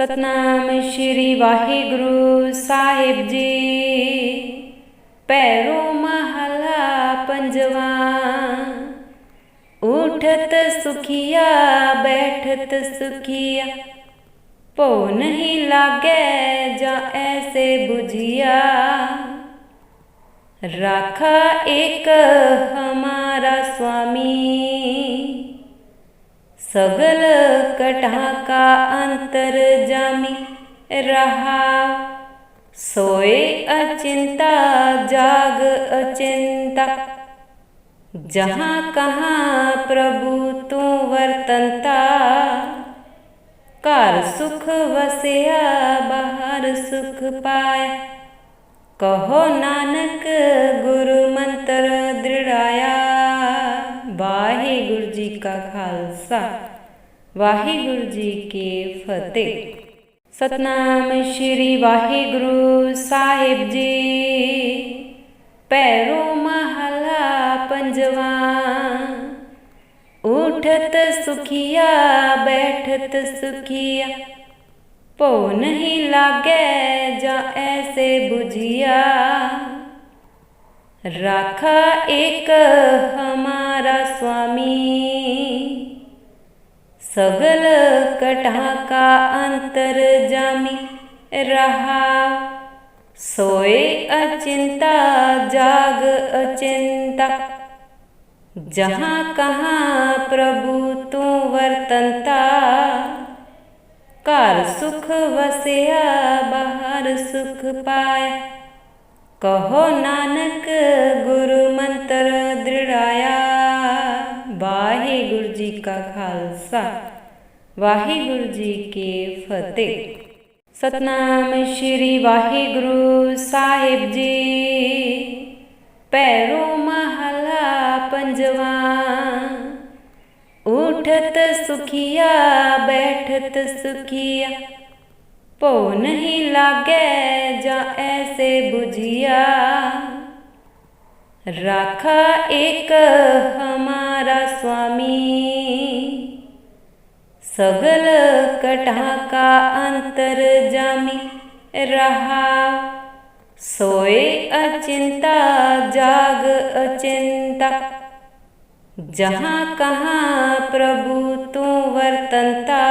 ਸਤਨਾਮ ਸ਼੍ਰੀ ਵਾਹਿਗੁਰੂ ਸਾਹਿਬ ਜੀ। ਪੈਰੋ ਮਹਲਾ ਪੰਜਵਾ, ਉਠਤ ਸੁਖੀਆ, ਬੈਠਤ ਸੁਖੀਆ। ਭੋ ਨਹੀਂ ਲਾਗੇ ਜਾਂ ਐਸੇ 부ਝਿਆ ਰਾਖਾ ਇੱਕ ਹਮਾਰਾ ਸੁਆਮੀ सगल कटा का अंतर जामी रहा सोए अचिंता जाग अचिंता जहाँ कहाँ प्रभु तू वर्तनता घर सुख वसया बाहर सुख पाया कहो नानक गुरु मंत्र दृढ़ाया का खालसा, वाहिगुरु जी की फतेह। सतनाम श्री वाहिगुरु साहिब जी। पैरों महला पंजवा, उठत सुखिया, बैठत सुखिया। पो नहीं लागे जा ऐसे बुझिया। राखा एक हमारा स्वामी। सगल कटा का अंतर जामी रहा सोए अचिंता जाग अचिंता जहाँ कहाँ प्रभु तू वर्तनता कार सुख वसया बाहर सुख पाया कहो नानक गुरु मंत्र दृढ़ाया वाहे जी का खालसा। वाहेगुरु जी की फतेह। सतनाम श्री वाहेगुरु साहिब जी। पैरों महला पंजवा। उठत सुखिया, बैठत सुखिया। पो नहीं लागे जा ऐसे बुझिया। राखा एक हमारा મારા स्वामी। सगल कटा का अंतर जामी रहा। सोए अचिंता, जाग अचिंता। जहाँ कहाँ प्रभु तू वर्तनता।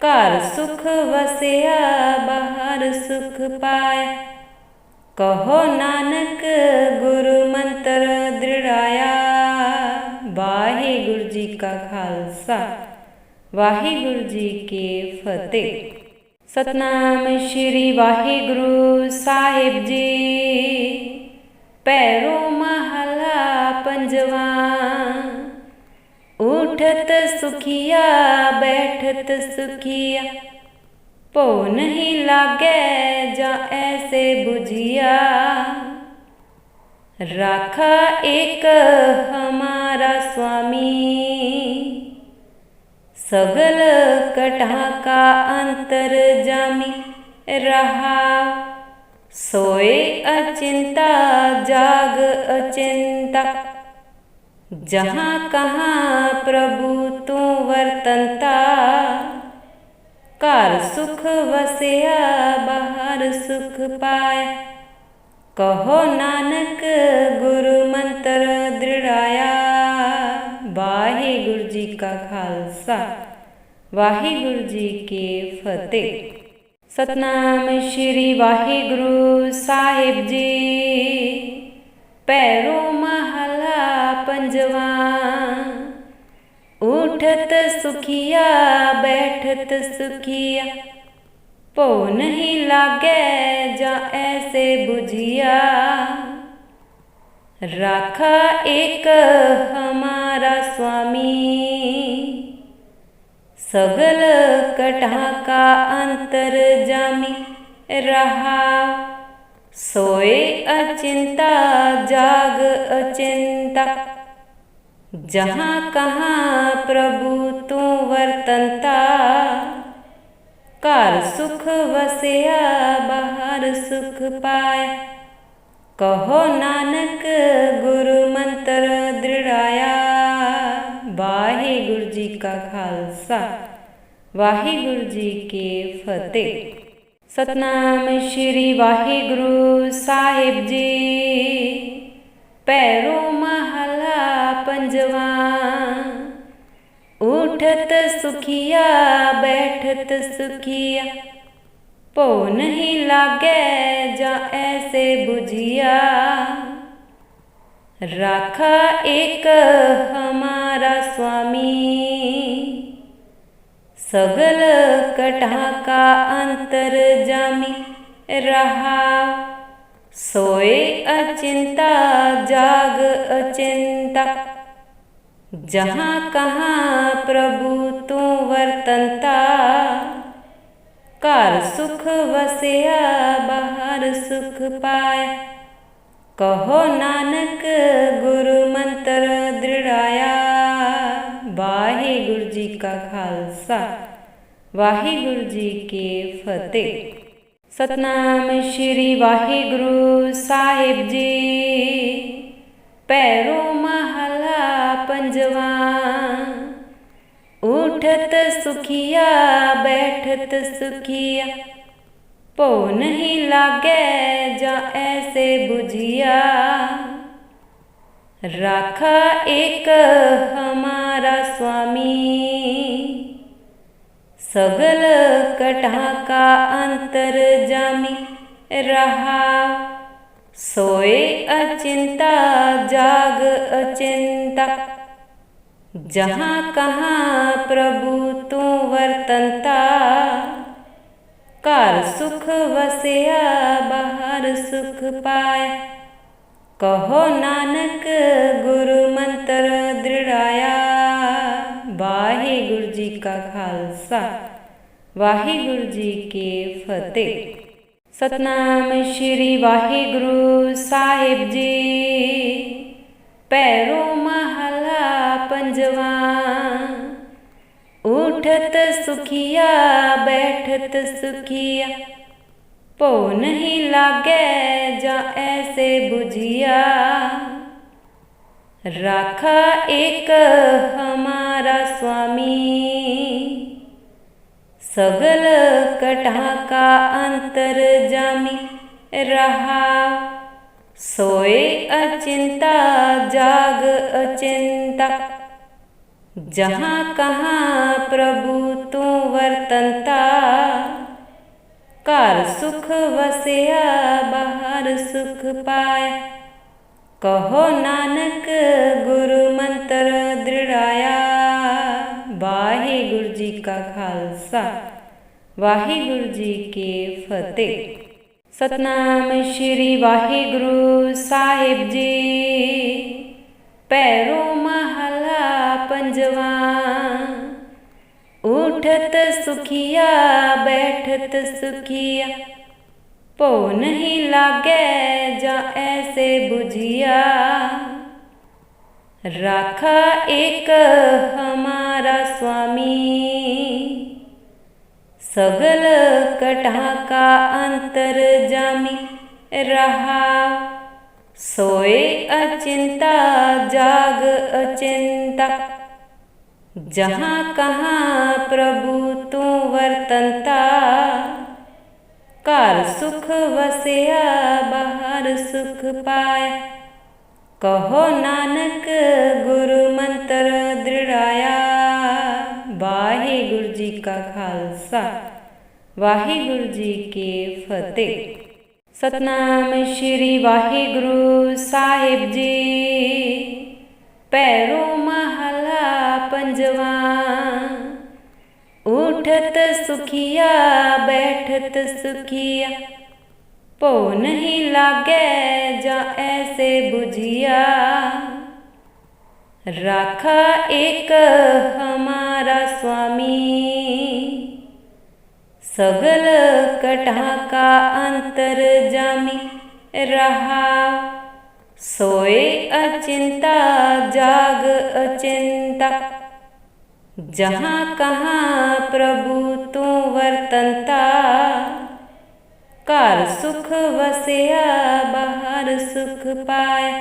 कार सुख वसया, बाहर सुख पाए कहो नानक गुरु खालसा वाहिगुरु जी की फतेह। सतनाम श्री वाहिगुरु साहिब जी। पैरों महला पंजवा। उठत सुखिया, बैठत सुखिया। भो नहीं लागे जा ऐसे बुझिया। राखा एक सगल कटा का अंतर जामी रहा। सोए अचिंता, जाग अचिंता। जहाँ कहाँ प्रभु तू वर्तनता। घर सुख वसया, बाहर सुख पाया। कहो नानक, गुरु मंत्र दृढ़ाया। वाहिगुरु जी का खालसा, वाहिगुरु जी की फतेह। सतनाम श्री वाहिगुरु साहिब जी। पैरों महला पंजवा, उठत सुखिया, बैठत सुखिया। पो नहीं लागे जा ऐसे बुझिया। राखा एक हमारा मारा स्वामी। सगल कटा का अंतर जामी रहा। सोए अचिंता, जाग अचिंता। जहाँ कहाँ प्रभु तू वर्तनता। कार सुख वसया, बाहर सुख पाए कहो नानक, गुरु मंत्र दृढ़ाया। जी का खालसा, वाहिगुरु जी के फतेह। सतनाम श्री वाहिगुरु साहिब जी। पैरों महला पंजवा, उठत सुखिया, बैठत सुखिया। पो नहीं लागे जा ऐसे बुझिया। राखा एक हमारा મારા स्वामी। सगल कटा का अंतर जामी रहा। सोए अचिंता, जाग अचिंता। जहाँ कहाँ प्रभु तू वर्तनता। कार सुख वसया, बाहर सुख पाए कहो नानक, गुरु मंत्र दृढ़ाया। जी का खालसा, वाहेगुरु जी के फतेह। सतनाम श्री वाहेगुरु साहिब जी। पैरों महला पंजवा, उठत सुखिया, बैठत सुखिया। पो नहीं लागे जा ऐसे बुझिया। राखा एक हमारा मारा स्वामी। सगल कटा का अंतर जामी रहा। सोए अचिंता, जाग अचिंता। जहाँ कहाँ प्रभु तू वर्तनता। कार सुख वसया, बाहर सुख पाए कहो नानक, गुरु मंत्र दृढ़ाया। ਜੀ ਕਾ ਖਾਲਸਾ ਵਾਹਿਗੁਰੂ ਜੀ ਕੀ ਫਤਿਹ ਸਤਨਾਮ ਸ਼੍ਰੀ ਵਾਹਿਗੁਰੂ ਸਾਹਿਬ ਜੀ ਪੈਰੋ ਮਹਲਾ ਪੰਜਵਾ उठत सुखिया बैठत सुखिया पो नहीं लागे जा ऐसे बुझिया राखा एक हमारा स्वामी सगल कटा का अंतर जामी रहा। सोए अचिंता, जाग अचिंता। जहाँ कहाँ प्रभु तू वर्तनता। घर सुख वसया, बाहर सुख पाया। कहो नानक, गुरु मंत्र दृढ़ाया। का खालसा। वाहिगुरु जी की फतेह। सतनाम श्री वाहिगुरु साहिब जी। पैरो महला पंजवा। उठत सुखिया, बैठत सुखिया। पो नहीं लागे जा ऐसे बुझिया। राखा एक हमारा स्वामी। सगल कटा का अंतर जामी रहा। सोए अचिंता, जाग अचिंता। जहाँ कहाँ प्रभु तू वर्तनता। घर सुख वसया, बाहर सुख पाया। कहो नानक, गुरु मंत्र दृढ़ाया। का खालसा। वाहिगुरु जी के फतेह। सतनाम श्री वाहिगुरु साहिब जी। पैरों महला पंजवा। उठत सुखिया, बैठत सुखिया। पो नहीं लागे जा ऐसे बुझिया। राखा एक हमारा स्वामी। सगल कटा का अंतर जामी रहा सोए अचिंता जाग अचिंता जहाँ कहाँ प्रभु तू वर्तनता घर सुख वसया बाहर सुख पाया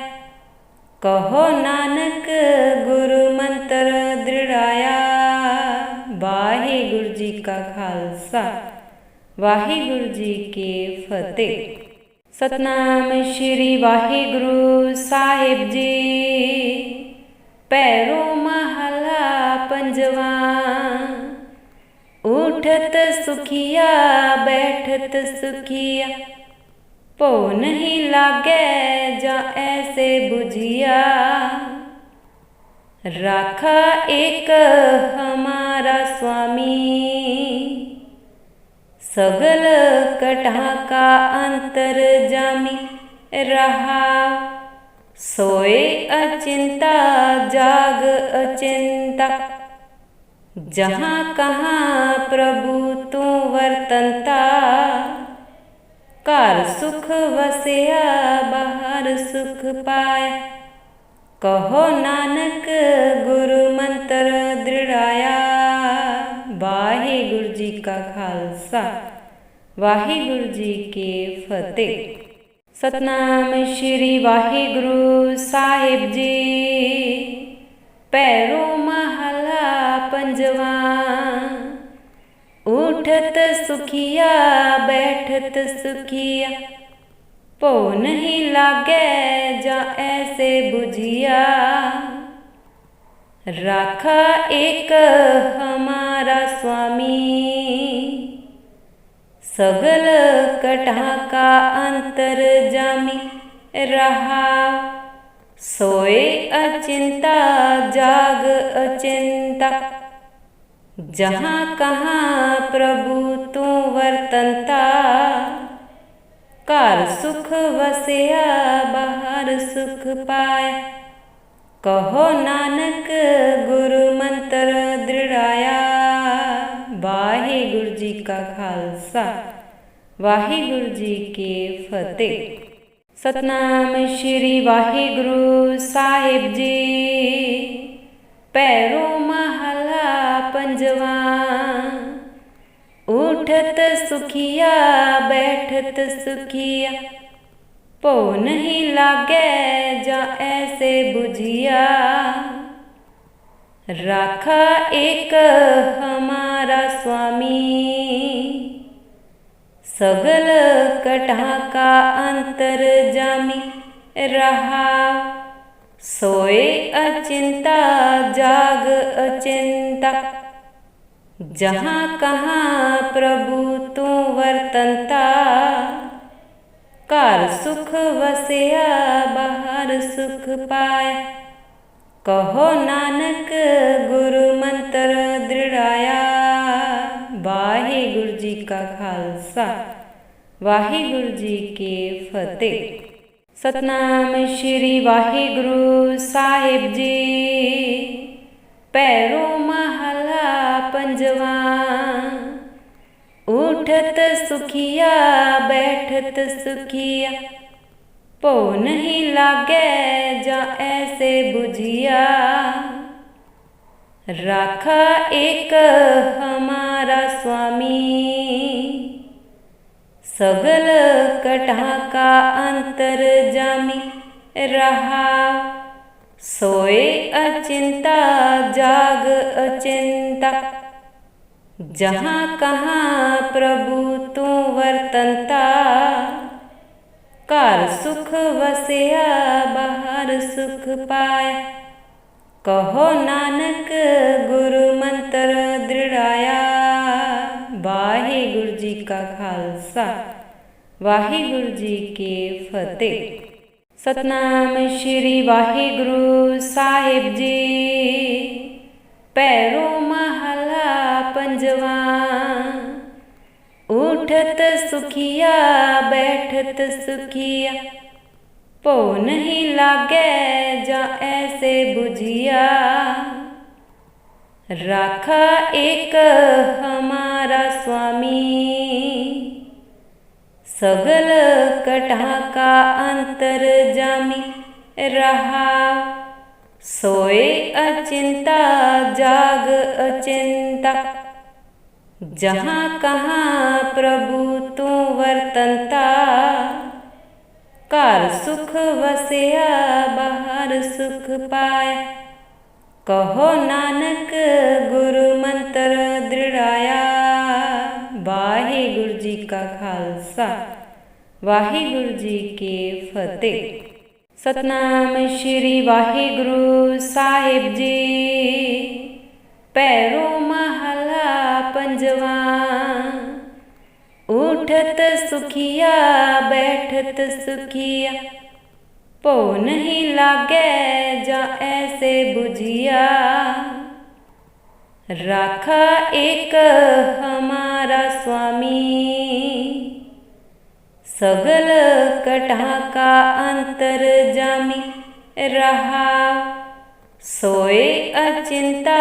कहो नानक गुरु मंत्र दृढ़ाया वाहे गुरु जी का खालसा, वाहिगुरु जी के फतेह। सतनाम श्री वाहिगुरु साहिब जी, पैरों महला पंजवा। उठत सुखिया, बैठत सुखिया, पो नहीं लागे जा ऐसे बुझिया। राखा एक हमारा स्वामी। सगल कटा का अंतर जामी रहा। सोए अचिंता, जाग अचिंता। जहाँ कहाँ प्रभु तू वर्तनता। कार सुख वसया, बाहर सुख पाया। कहो नानक, गुरु मंत्र दृढ़ाया। वाहे गुरु जी का खालसा वाहे गुरु जी के फतेह सतनाम श्री वाहे गुरु साहिब जी पैरों महला पंजवा उठत सुखिया बैठत सुखिया पो नहीं लागे जा ऐसे स्वामी। सगल कटा का अंतर जामी रहा। सोए अचिंता, जाग अचिंता। जहाँ कहाँ प्रभु तू वर्तनता। कार सुख वसया, बाहर सुख पाया। कहो नानक गुरु खालसा वाहे गुरु जी के फतेह। सतनाम श्री वाहे गुरु साहिब जी। पैरों महला पंजवा। उठत सुखिया, बैठत सुखिया। पो नहीं लागे जा ऐसे बुझिया। राखा एक हमारा स्वामी। सगल कटा का अंतर जामी रहा सोए अचिंता जाग अचिंता जहाँ कहाँ प्रभु तू वर्तनता कार सुख वसया बाहर सुख पाया कहो नानक गुरु मंत्र दृढ़ाया का खालसा वाहे गुरु जी के फतेह। सतनाम श्री वाहे गुरु साहिब जी। पैरों महला पंजवा। उठत सुखिया, बैठत सुखिया। पो नहीं लागे जा ऐसे बुझिया। राखा एक हमारा स्वामी, सगल कटा का अंतर जामी रहा। सोए अचिंता, जाग अचिंता, जहाँ कहाँ प्रभु तू वर्तनता। कार सुख वसया, बाहर सुख पाया। कहो नानक, गुरु मंत्र दृढ़ाया। जी का खालसा वाहे गुरु जी के फतेह। सतनाम श्री वाहिगुरु साहिब जी। पैरों महला पंजवा, उठत सुखिया, बैठत सुखिया। पो नहीं लागे जा ऐसे बुझिया। राखा एक हमारा स्वामी। सगल कटा का अंतर जामी रहा। सोए अचिंता, जाग अचिंता। जहाँ कहाँ प्रभु तू वर्तनता। कार सुख वसया, बाहर सुख पाया। कहो नानक, गुरु मंत्र दृढ़ाया। जी का खालसा, वाहेगुरु जी के फतेह। सतनाम श्री वाहेगुरु साहिब जी। पैरों महला पंजवा, उठत सुखिया, बैठत सुखिया। पो नहीं लागे जा ऐसे बुझिया। राखा एक हमारा મારા स्वामी। सगल कटा का अंतर जामी रहा। सोए अचिंता,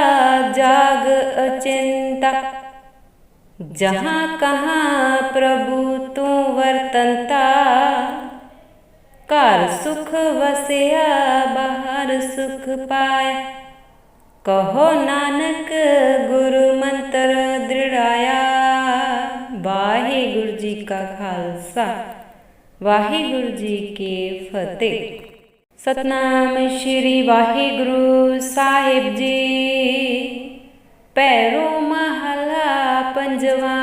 जाग अचिंता। जहाँ कहाँ प्रभु तू वर्तनता। कार सुख वसया, बाहर सुख पाए कहो नानक, गुरु मंत्र दृढ़ाया। का खालसा ਵਾਹਿਗੁਰੂ ਜੀ ਕੀ ਫਤਿਹ ਸਤਨਾਮ ਸ਼੍ਰੀ ਵਾਹਿਗੁਰੂ ਸਾਹਿਬ ਜੀ ਪੈਰੋ ਮਹਲਾ ਪੰਜਵਾ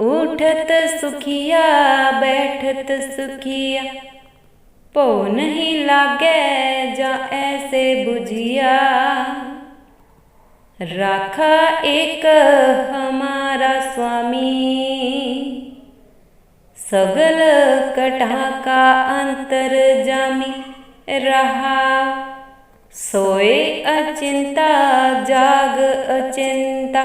ਉਠਤ ਸੁਖੀਆ ਬੈਠਤ ਸੁਖੀਆ ਪੋ ਨਹੀਂ ਲਾਗੇ ਜਾਂ ਐਸੇ 부ਝਿਆ राखा एक हमारा स्वामी સગલ કટાકા અંતર જામી રહા સોય અચિંતા જાગ અચિંતા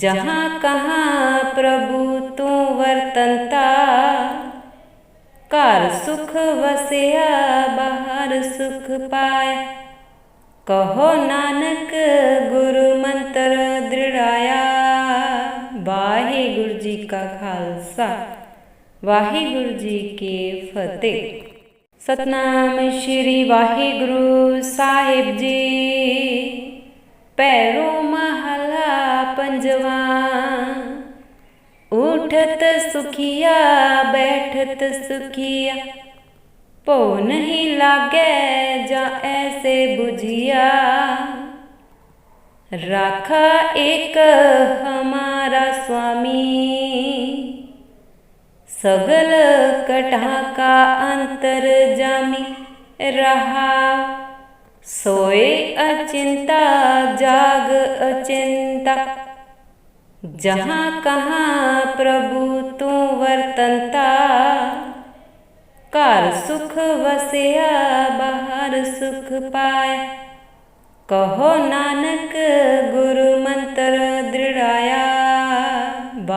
जहाँ कहाँ प्रभु तू वर्तनता घर सुख वसया बाहर सुख पाए कहो नानक गुरु मंत्र दृढ़ाया वाहे गुरु ਜੀ ਕਾ ਖਾਲਸਾ ਵਾਹਿਗੁਰੂ ਜੀ ਕੀ ਫਤਿਹ ਸਤਨਾਮ ਸ਼੍ਰੀ ਵਾਹਿਗੁਰੂ ਸਾਹਿਬ ਜੀ ਪੈਰੋ ਮਹਲਾ ਪੰਜਵਾ उठत सुखिया बैठत सुखिया भो नहीं लागे जा ऐसे बुझिया राखा एक हमारा स्वामी। सगल कटा का अंतर जामी रहा। सोए अचिंता, जाग अचिंता। जहाँ कहाँ प्रभु तू वर्तनता। घर सुख वसया, बाहर सुख पाया। कहो नानक, गुरु मंत्र दृढ़ाया।